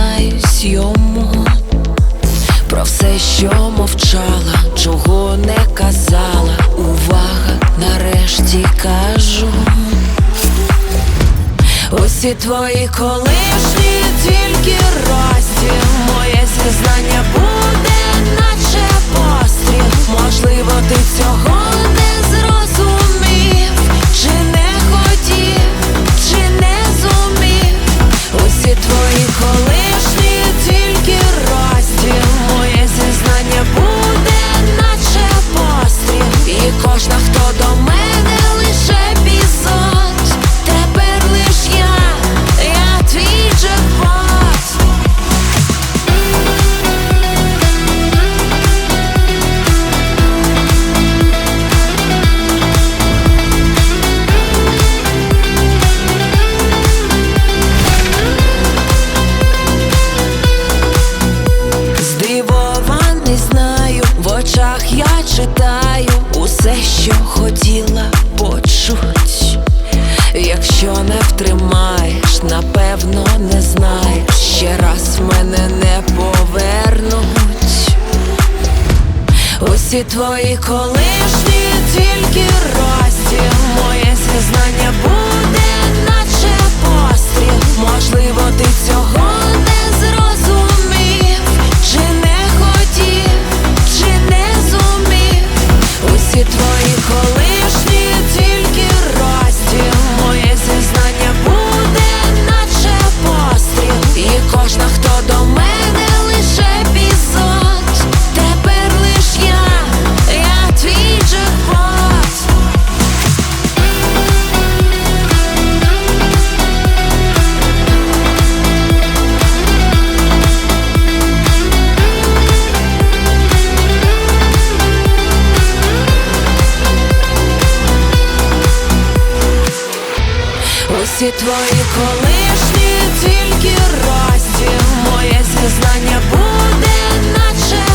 Зізнаюсь йому про все, що мовчала, чого не казала. Увага нарешті кажу. Усі твої колишні тільки розділ, моє зізнання буде наче. все, що хотіла почуть. Якщо не втримаєш, напевно не знаєш, ще раз мене не повернуть. Усі твої колишні тільки розді, моє зізнання буде. Всі твої колишні тільки розді Моє зізнання буде наче